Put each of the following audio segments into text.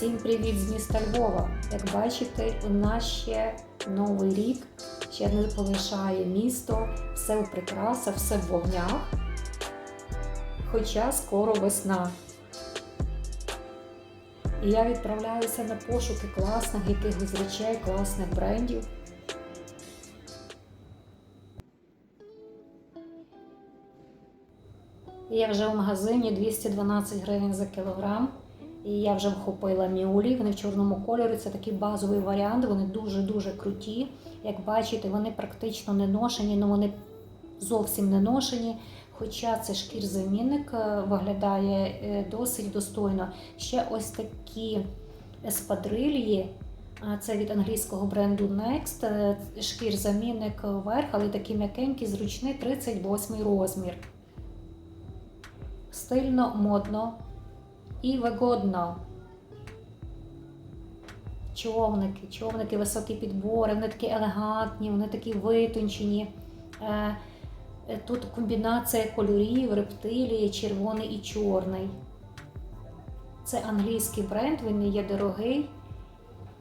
Всім привіт з міста Львова! Як бачите, у нас ще новий рік, ще не полишає місто, все у прикрасах, все в вогнях. Хоча скоро весна. І я відправляюся на пошуки класних якихось речей, класних брендів. Я вже в магазині 212 гривень за кілограм. І я вже вхопила мюлі, вони в чорному кольорі. Це такий базовий варіант, вони дуже-дуже круті. Як бачите, вони практично не ношені, але вони зовсім не ношені. Хоча це шкір-замінник е, виглядає е, досить достойно. Ще ось такі еспадрильї. Це від англійського бренду Next. Е, Шкір-замінник вверх, але такий м'якенький, зручний, 38 розмір. Стильно, модно і вигодно. Човники, човники, високі підбори, вони такі елегантні, вони такі витончені. Е, е, Тут комбінація кольорів, рептилії, червоний і чорний. Це англійський бренд, він не є дорогий.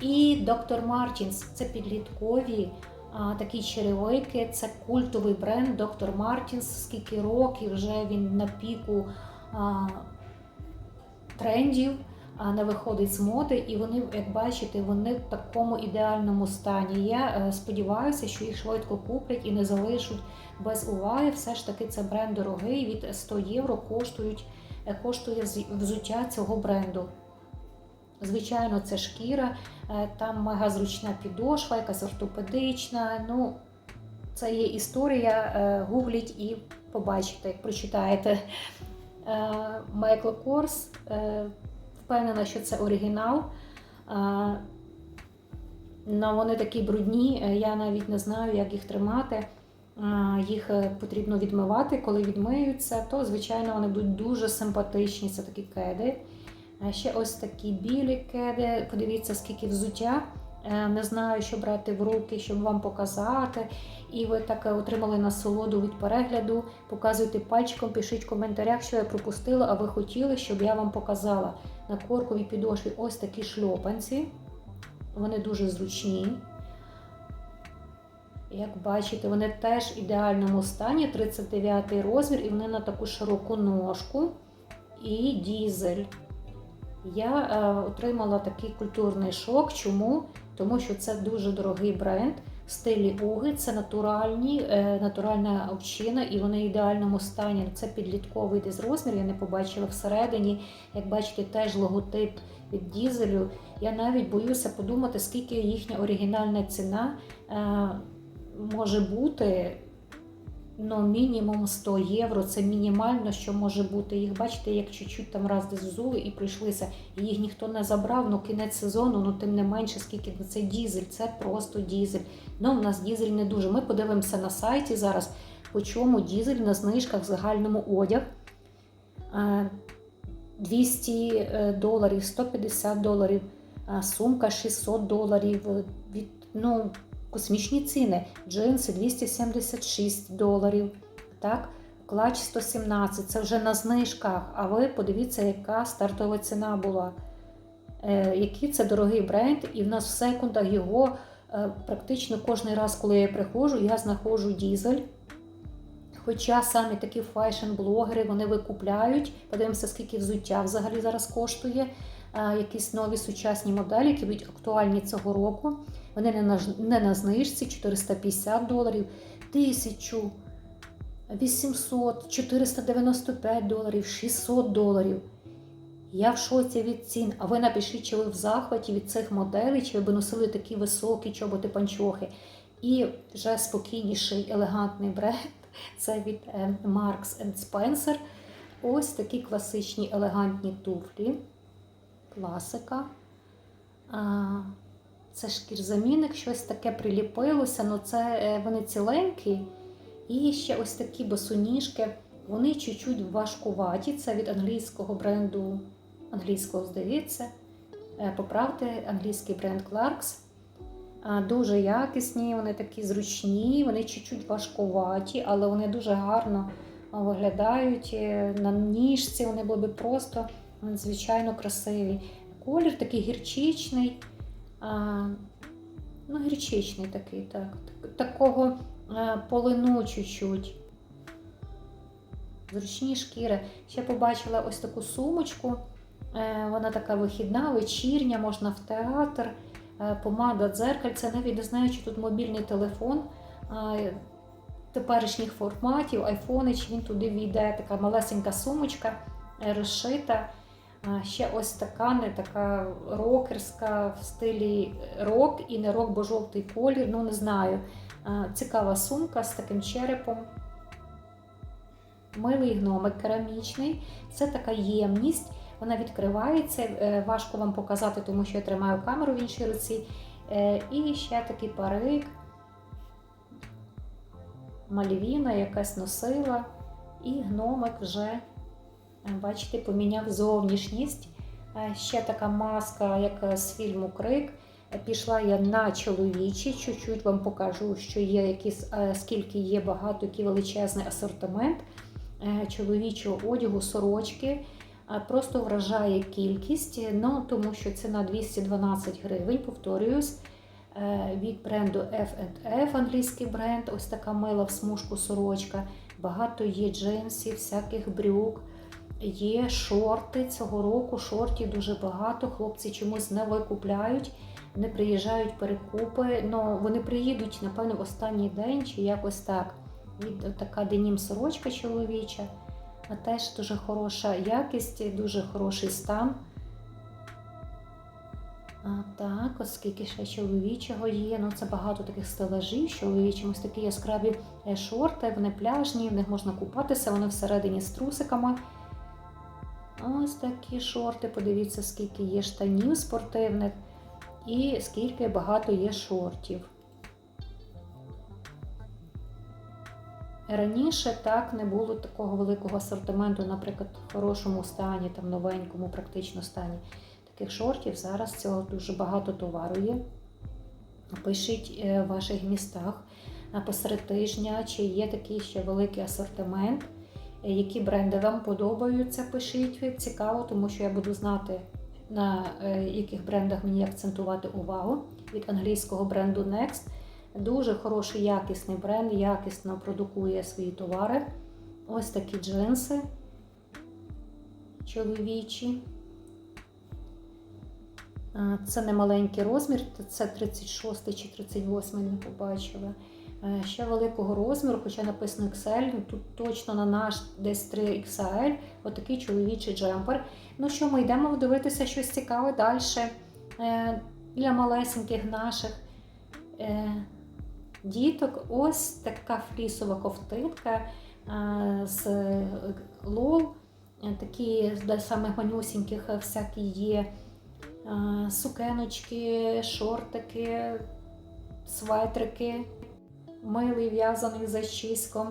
І Доктор Мартінс це підліткові а, такі черевики, це культовий бренд Доктор Мартінс. Скільки років вже він на піку а, трендів, не виходить з моди, і вони, як бачите, вони в такому ідеальному стані. Я е, сподіваюся, що їх швидко куплять і не залишать без уваги. Все ж таки, це бренд дорогий. Від 100 євро коштують, е, коштує взуття цього бренду. Звичайно, це шкіра, е, там мега зручна підошва, якась ортопедична. Ну, це є історія. Гугліть і побачите, як прочитаєте. Е, Майкл Корс. е, Впевнена, що це оригінал. Е, Но вони такі брудні, я навіть не знаю, як їх тримати. Їх потрібно відмивати. Коли відмиються, то, звичайно, вони будуть дуже симпатичні. Це такі кеди. Ще ось такі білі кеди. Подивіться, скільки взуття. Е, Не знаю, що брати в руки, щоб вам показати. І ви так отримали насолоду від перегляду. Показуйте пальчиком, пишіть в коментарях, що я пропустила, а ви хотіли, щоб я вам показала. На корковій підошві ось такі шльопанці. Вони дуже зручні. Як бачите, вони теж в ідеальному стані, 39 розмір, і вони на таку широку ножку і дізель. Я е, отримала такий культурний шок. Чому? Тому що це дуже дорогий бренд. Стилі Уги, це натуральні, е, натуральна овчина, і вони в ідеальному стані. Це підлітковий десь я не побачила всередині. Як бачите, теж логотип від дізелю. Я навіть боюся подумати, скільки їхня оригінальна ціна е, може бути. Ну, мінімум 100 євро це мінімально, що може бути. Їх бачите, як чуть-чуть там раз десь взули і прийшлися. Їх ніхто не забрав, ну кінець сезону, ну тим не менше, скільки це дізель, це просто дізель. Ну, у нас дізель не дуже. Ми подивимося на сайті зараз, по чому дізель на знижках в загальному одяг. Е, 200 е, доларів, 150 доларів, а сумка 600 доларів. е, Від, ну, космічні ціни. Джинси 276 доларів. Так? Клач 117, це вже на знижках. А ви подивіться, яка стартова ціна була. Е, який це дорогий бренд, і в нас в секундах його е, практично кожен раз, коли я приходжу, я знаходжу дізель. Хоча самі такі фешн-блогери вони викупляють. Подивимося, скільки взуття взагалі зараз коштує. Е, Якісь нові сучасні моделі, які будуть актуальні цього року. Вони не на, не на знижці 450 доларів, 1000, 800, 495 доларів, 600 доларів. Я в шоці від цін. А ви напишіть, чи ви в захваті від цих моделей, чи ви б носили такі високі чоботи панчохи. І вже спокійніший, елегантний бренд. Це від е, Marks Spencer. Ось такі класичні елегантні туфлі. Класика. Це шкірзамінник, щось таке приліпилося, але це е, вони ціленькі. І ще ось такі босоніжки. Вони чуть-чуть важкуваті. Це від англійського бренду, англійського, здається. Е, Поправте англійський бренд Clarks. Дуже якісні, вони такі зручні, вони чуть-чуть важкуваті, але вони дуже гарно виглядають е, на ніжці. Вони були б просто надзвичайно красиві. колір, такий гірчичний. А, ну, гірчичний такий, так. так- Такого а, полину чуть-чуть. Зручні шкіри. Ще побачила ось таку сумочку. Е, Вона така вихідна, вечірня, можна в театр, Е, помада, дзеркальце. Навіть не знаю, чи тут мобільний телефон теперішніх форматів, айфони, чи він туди війде. Така малесенька сумочка е, розшита. Ще ось така, не така рокерська в стилі рок і не рок, бо жовтий колір. Ну не знаю. Цікава сумка з таким черепом. Милий гномик керамічний. Це така ємність. Вона відкривається. е, Важко вам показати, тому що я тримаю камеру в іншій руці. Е, І ще такий парик. Мальвіна якась носила. І гномик вже, бачите, поміняв зовнішність. Е, Ще така маска, як з фільму Крик. Е, Пішла я на чоловічі, чуть-чуть вам покажу, що є якісь, е, скільки є багато, який величезний асортимент е, чоловічого одягу, сорочки. Е, Просто вражає кількість, ну тому що ціна 212 гривень, повторююсь, е, від бренду F&F, англійський бренд, ось така мила в смужку сорочка. Багато є джинсів, всяких брюк, є шорти. Цього року шортів дуже багато. Хлопці чомусь не викупляють, не приїжджають перекупи. Ну, вони приїдуть, напевно, в останній день чи якось так. Від така денім сорочка чоловіча. А теж дуже хороша якість, дуже хороший стан. А, так, оскільки ще чоловічого є, ну це багато таких стелажів чоловічим, ось такі яскраві е, шорти, вони пляжні, в них можна купатися, вони всередині з трусиками. Ось такі шорти, подивіться, скільки є штанів спортивних і скільки багато є шортів. Раніше так не було такого великого асортименту, наприклад, в хорошому стані, там новенькому, практично стані таких шортів. Зараз цього дуже багато товару є. Пишіть е, в ваших містах посеред тижня, чи є такий ще великий асортимент, які бренди вам подобаються. Пишіть, цікаво, тому що я буду знати, на е, яких брендах мені акцентувати увагу від англійського бренду Next. Дуже хороший якісний бренд, якісно продукує свої товари. Ось такі джинси чоловічі. Це не маленький розмір, це 36 чи 38 не побачила. Е, Ще великого розміру, хоча написано XL, ну, тут точно на наш десь 3 XL, отакий чоловічий джемпер. Ну що, ми йдемо дивитися щось цікаве далі Е, для малесеньких наших е, діток. Ось така флісова ковтинка з лол. Такі для самих манюсіньких всякі є сукеночки, шортики, свайтрики, милий в'язаний зачіском.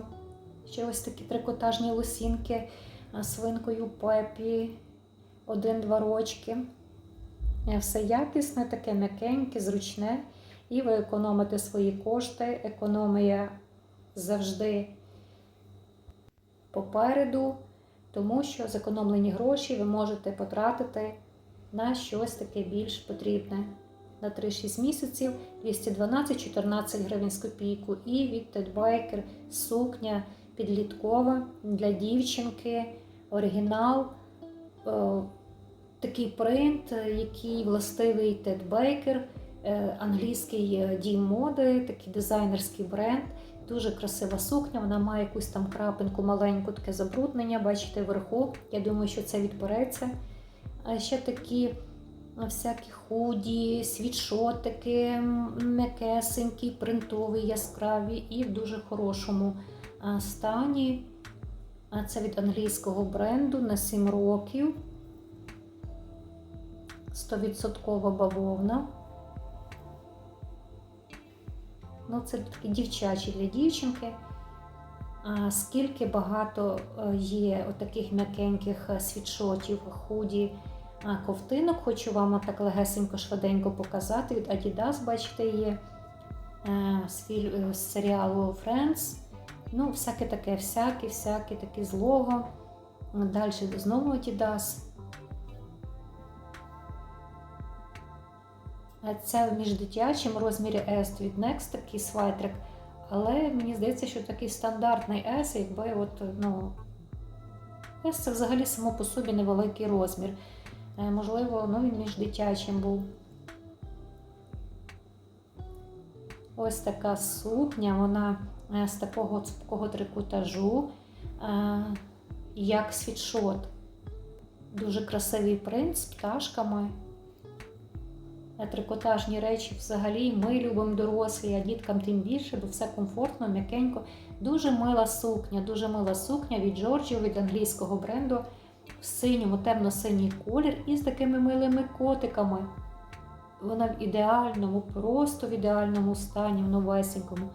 Ще ось такі трикотажні лосінки свинкою пепі, один-два рочки. Е, Все якісне, таке м'якеньке, зручне. І ви економите свої кошти. Економія завжди попереду, тому що зекономлені гроші ви можете потратити на щось таке більш потрібне. На 3-6 місяців 212-14 гривень з копійку. І від Baker сукня підліткова для дівчинки, оригінал. Е, Такий принт, який властивий Ted Baker, е, англійський е, дім моди, такий дизайнерський бренд. Дуже красива сукня, вона має якусь там крапинку маленьку, таке забруднення, бачите, вверху. Я думаю, що це відпереться. А ще такі всякі худі, світшотики, м'якесенькі, принтові, яскраві і в дуже хорошому стані. А Це від англійського бренду на 7 років. 100% бавовна. Ну, це такі дівчачі для дівчинки. А скільки багато е, є отаких м'якеньких е, світшотів, худі, ковтинок. Хочу вам так легесенько, швиденько показати. Від Adidas, бачите, є е, з, е, з серіалу Friends. Ну, всяке таке, всяке, всяке таке злого. Далі знову Adidas. Е, Це між дитячим розмірі S від Next такий свайтрик. Але мені здається, що такий стандартний S, якби от, ну, S це взагалі само по собі невеликий розмір. Е, Можливо, ну, він між дитячим був. Ось така сукня, вона е, з такого цупкого трикотажу, е, як світшот. Дуже красивий принт з пташками. Трикотажні речі взагалі ми любимо дорослі, а діткам тим більше, бо все комфортно, м'якенько. Дуже мила сукня, дуже мила сукня від Giorgio, від англійського бренду синьому, темно-синій колір і з такими милими котиками. Вона в ідеальному, просто в ідеальному стані, в новесенькому.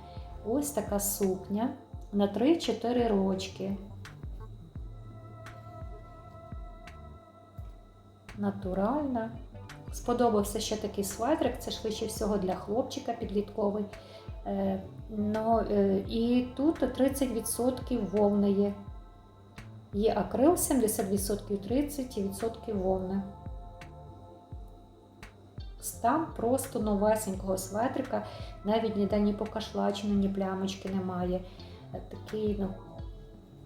Ось така сукня на 3-4 рочки. Натуральна. Сподобався ще такий свайтрик, це швидше всього для хлопчика підлітковий. Ну, і тут 30% вовни є. Є акрил 70%, 30% вовни. Стан просто новесенького светрика, навіть ніде ні покашлачини, ні плямочки немає. Такий, ну,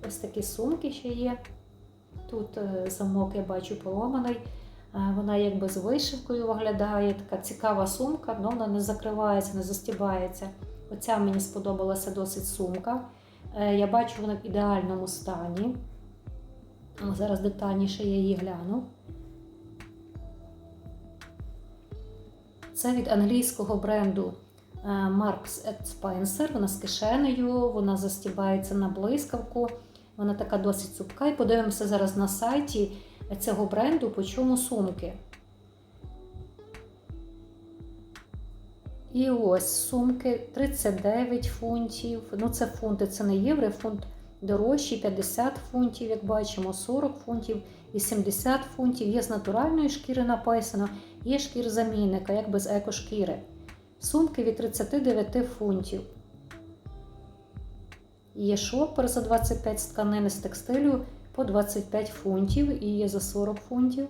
ось такі сумки ще є. Тут е, замок я бачу поломаний. Е, Вона якби з вишивкою виглядає, така цікава сумка, але вона не закривається, не застібається. Оця мені сподобалася досить сумка. Е, Я бачу, вона в ідеальному стані. Зараз детальніше я її гляну. Це від англійського бренду е, Marks Spencer. Вона з кишенею, вона застібається на блискавку. Вона така досить цупка. І подивимося зараз на сайті цього бренду, по чому сумки. І ось сумки 39 фунтів. Ну, це фунти, це не євро, фунт дорожчий, 50 фунтів, як бачимо, 40 фунтів, 80 фунтів. Є з натуральної шкіри написано, є шкір замінника, як без екошкіри. Сумки від 39 фунтів. Є шопер за 25 з тканини з текстилю по 25 фунтів і є за 40 фунтів.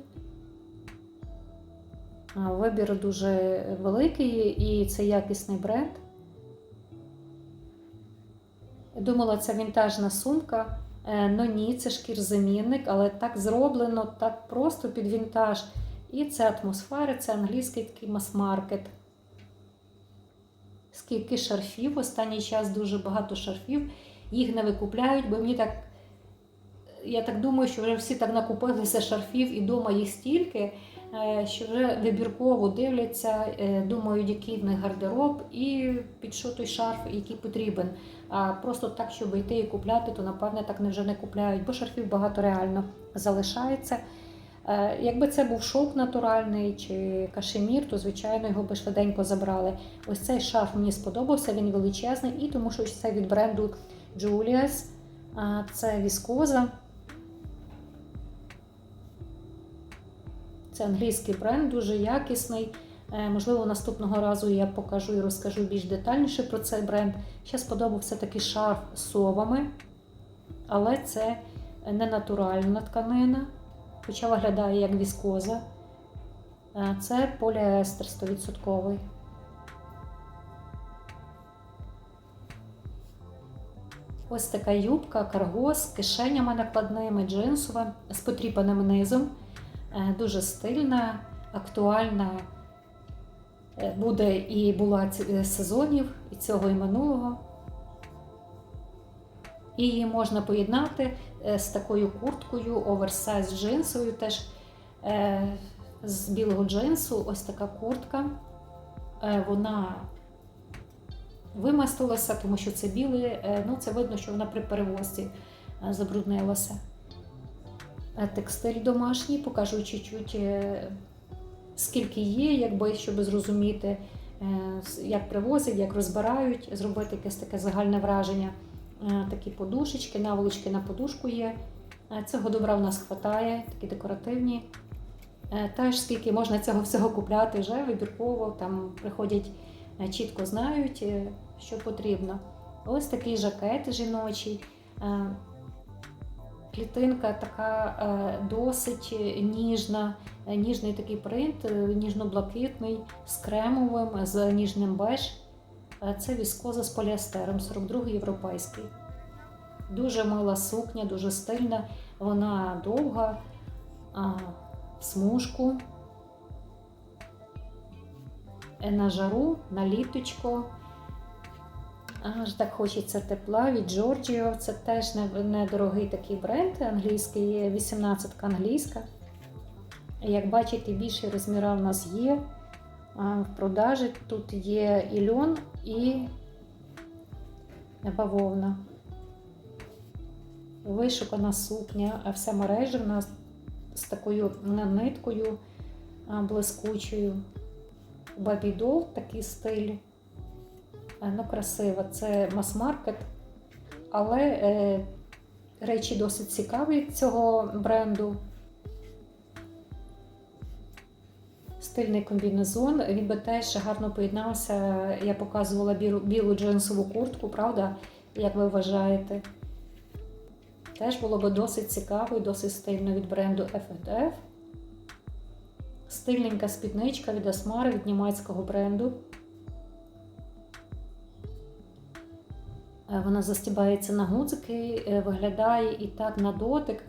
Вибір дуже великий і це якісний бренд. Думала, це вінтажна сумка. Е, Ну ні, це шкірзамінник, але так зроблено, так просто під вінтаж. І це атмосфера, це англійський такий мас-маркет. Скільки шарфів, останній час дуже багато шарфів. Їх не викупляють, бо мені так. Я так думаю, що вже всі так накупилися шарфів і вдома їх стільки, е, що вже вибірково дивляться, е, думають, який в них гардероб, і під що той шарф, який потрібен. А просто так, щоб йти і купляти, то напевне так не вже не купляють, бо шарфів багато реально залишається. Е, Якби це був шовк натуральний чи кашемір, то звичайно його би швиденько забрали. Ось цей шарф мені сподобався, він величезний, і тому що це від бренду Julius. Це віскоза. Це англійський бренд, дуже якісний. Е, Можливо, наступного разу я покажу і розкажу більш детальніше про цей бренд. Ще сподобався такий шарф з совами, але це не натуральна тканина, хоча виглядає як віскоза. Е, Це поліестер 100%. Ось така юбка, карго з кишенями накладними, джинсова, з потріпаним низом. Е, Дуже стильна, актуальна. Е, Буде і була е, сезонів, і цього, і минулого. І її можна поєднати е, з такою курткою, оверсайз джинсовою, теж з білого джинсу. Ось така куртка. Вона вимастилася, тому що це біле. е, Ну, це видно, що вона при перевозці забруднилася. Текстиль домашній, покажу чуть-чуть, скільки є, якби, щоб зрозуміти, е, як привозять, як розбирають, зробити якесь таке загальне враження. Е, Такі подушечки, наволочки на подушку є. Е, Цього добра в нас вистачає, такі декоративні. Теж скільки можна цього всього купляти вже вибірково, там приходять, чітко знають, що потрібно. Ось такий жакет жіночий. Клітинка така е, досить ніжна, е, ніжний такий принт, е, ніжно-блакитний, з кремовим, з ніжним беж. Це віскоза з поліестером, 42 європейський. Дуже мила сукня, дуже стильна, вона довга, в смужку. На жару, на літочко. Аж так хочеться тепла від Giorgio. Це теж не- недорогий такий бренд англійський, є 18 англійська. Як бачите, більші розміри в нас є в продажі. Тут є і льон, і бавовна. Вишукана сукня, а вся мережа в нас з такою ниткою блискучою. Бабідол такий стиль. Е, Ну, красиво. Це мас-маркет. Але е, речі досить цікаві цього бренду. Стильний комбінезон. Він би теж гарно поєднався. Я показувала білу, білу джинсову куртку, правда? Як ви вважаєте? Теж було би досить цікаво і досить стильно від бренду F&F. Стильненька спідничка від Асмари, від німецького бренду. Вона застібається на гудзики, е, виглядає і так на дотик,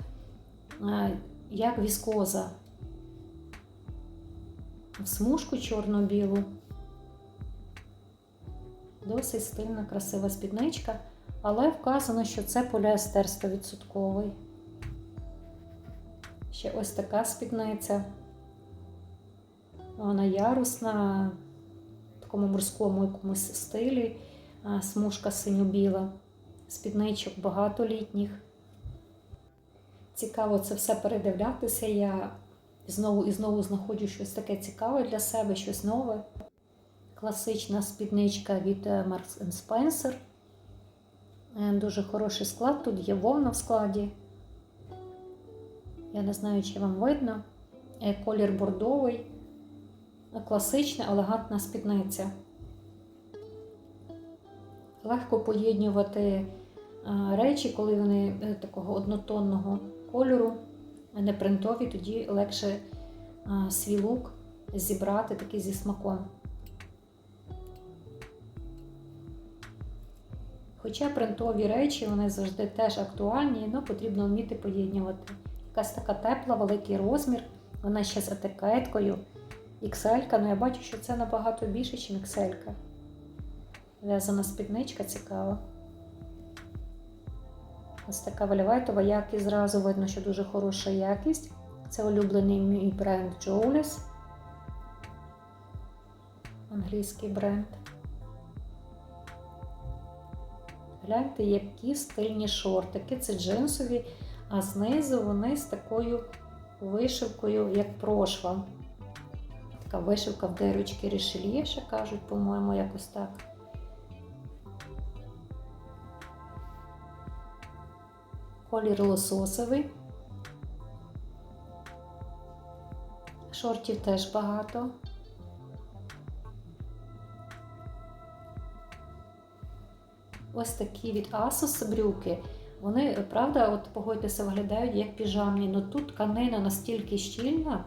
е, як віскоза. В смужку чорно-білу. Досить стильна, красива спідничка, але вказано, що це поліестер 100%. Ще ось така спідниця. Вона ярусна, в такому морському якомусь стилі, смужка синьо-біла, спідничок багато літніх. Цікаво це все передивлятися. Я знову і знову знаходжу щось таке цікаве для себе, щось нове. Класична спідничка від е, Marks Spencer. Е, Дуже хороший склад. Тут є вовна в складі. Я не знаю, чи вам видно. Е, Колір бордовий. Класична, елегантна спідниця. Легко поєднувати речі, коли вони е, такого однотонного кольору, а не принтові, тоді легше свій лук зібрати такий зі смаком. Хоча принтові речі вони завжди теж актуальні, але потрібно вміти поєднувати. Якась така тепла, великий розмір, вона ще з етикеткою. XL, ну я бачу, що це набагато більше, ніж XL. В'язана спідничка цікава. Ось така вольветова якість, зразу видно, що дуже хороша якість. Це улюблений мій бренд Jowlis. Англійський бренд. Гляньте, які стильні шортики. Це джинсові, а знизу вони з такою вишивкою, як прошва. Така вишивка в дирочки рішельє, ще кажуть, по-моєму, якось так. Колір лососовий. Шортів теж багато. Ось такі від Asos брюки. Вони, правда, от погодьтеся, виглядають як піжамні, але тут тканина настільки щільна.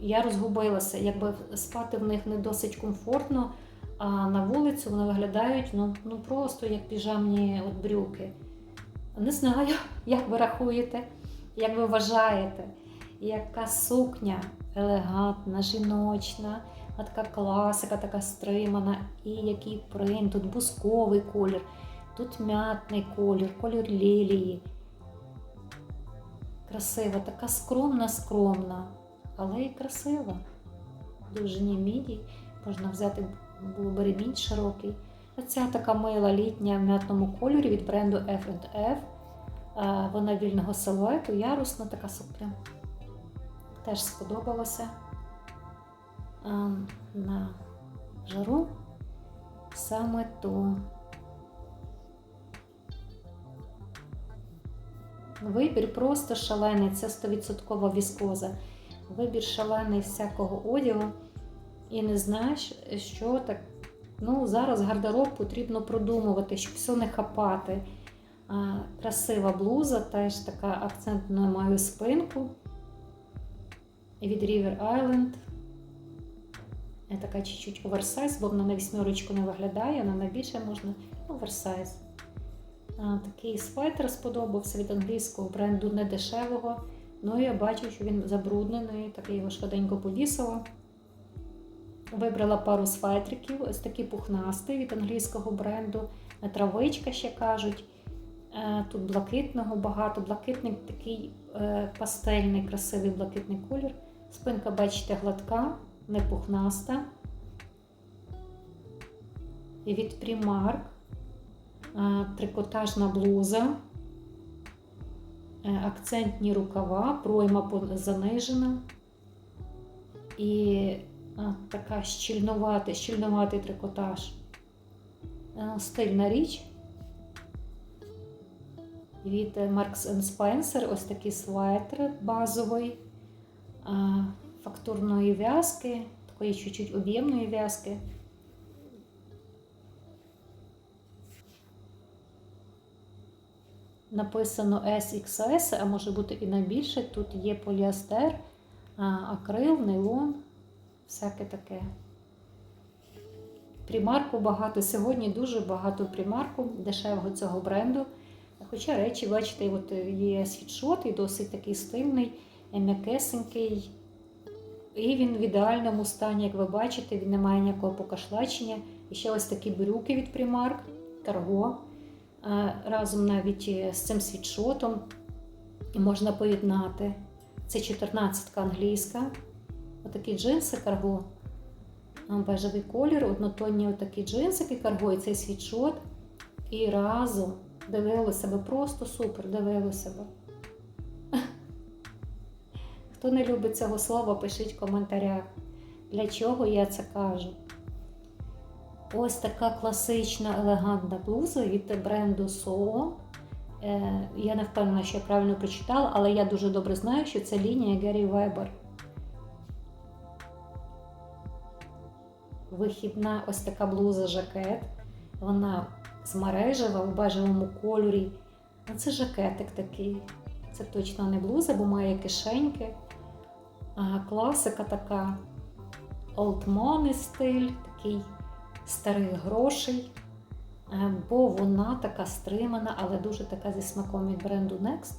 Я розгубилася, якби спати в них не досить комфортно, а на вулицю вони виглядають ну, ну просто як піжамні от брюки. Не знаю, як ви рахуєте, як ви вважаєте, яка сукня елегантна, жіночна, а така класика, така стримана, і який принт, тут бусковий колір, тут м'ятний колір, колір лілії. Красива, така скромна, скромна, але і красива. Довжині міді, можна взяти було би ремінь широкий. Оця така мила літня в м'ятному кольорі від бренду F&F. Е, Вона вільного силуету, ярусна така сукня. Теж сподобалася Е, на жару саме то. Вибір просто шалений, це 100% віскоза. Вибір шалений всякого одягу. І не знаєш, що так. Ну, зараз гардероб потрібно продумувати, щоб все не хапати. Красива блуза, теж така акцентну маю спинку. Від River Island. Е, Така чуть-чуть оверсайз, бо вона на вісьмерочку не виглядає, вона найбільше можна оверсайз. Такий свайтер сподобався від англійського бренду недешевого. Ну я бачу, що він забруднений, так я його швиденько повісила. Вибрала пару свайтриків, ось такий пухнастий від англійського бренду. Травичка ще кажуть. Е, Тут блакитного багато, блакитний такий е, пастельний, красивий блакитний колір. Спинка, бачите, гладка, не пухнаста. І від Primark е, трикотажна блуза, е, акцентні рукава, пройма занижена. І така щільнуватий, щільнуватий трикотаж. Е, Стильна річ. Від е, Marks Spencer ось такий светр базовий, а, фактурної в'язки, такої чуть-чуть об'ємної в'язки. Написано SXS, а може бути і найбільше. Тут є поліастер, акрил, нейлон, всяке таке. Примарку багато. Сьогодні дуже багато примарку дешевого цього бренду. Хоча речі, бачите, от є світшот і досить такий стильний, е, м'якесенький. І він в ідеальному стані, як ви бачите, він не має ніякого покашлачення. І ще ось такі брюки від Primark, карго. Разом навіть е, з цим світшотом можна поєднати. Це 14 англійська. Отакі джинси карго. Бежевий колір, однотонні отакі джинсики карго і цей світшот. І разом дивили себе просто супер, дивили себе. Хто не любить цього слова, пишіть в коментарях, для чого я це кажу. Ось така класична елегантна блуза від бренду SO. Е, Я не впевнена, що я правильно прочитала, але я дуже добре знаю, що це лінія Гері Вебер. Вихідна ось така блуза жакет. Вона з мережева в бежевому кольорі. Ну, Це жакетик такий. Це точно не блуза, бо має кишеньки. А, класика така Money стиль, такий старих грошей. Е, Бо вона така стримана, але дуже така зі смаком від бренду Next.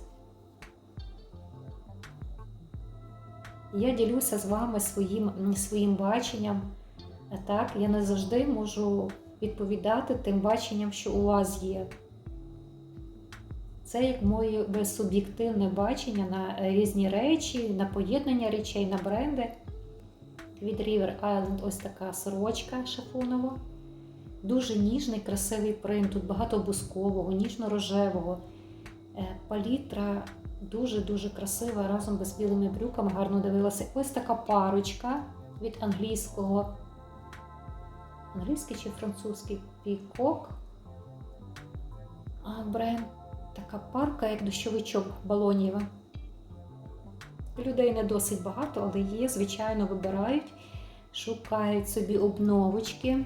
Я ділюся з вами своїм, своїм баченням. Так, я не завжди можу відповідати тим баченням, що у вас є. Це як моє суб'єктивне бачення на різні речі, на поєднання речей, на бренди. Від River Island ось така сорочка шифонова. Дуже ніжний, красивий принт, тут багато бускового, ніжно-рожевого. Е, Палітра дуже-дуже красива, разом з білими брюками гарно дивилася. Ось така парочка від англійського. Англійський чи французький пікок. А бренд така парка, як дощовичок балонєва. Людей не досить багато, але є, звичайно, вибирають, шукають собі обновочки.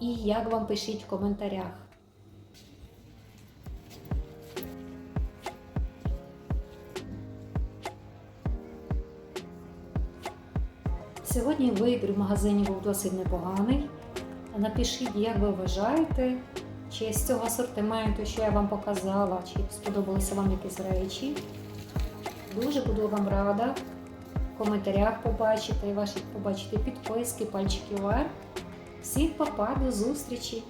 І як вам пишіть в коментарях. Сьогодні вибір в магазині був досить непоганий. Напишіть, як ви вважаєте, чи з цього асортименту, що я вам показала, чи сподобалися вам якісь речі. Дуже буду вам рада в коментарях побачити, ваші побачити підписки, пальчики вверх. Всіх папа, до зустрічі!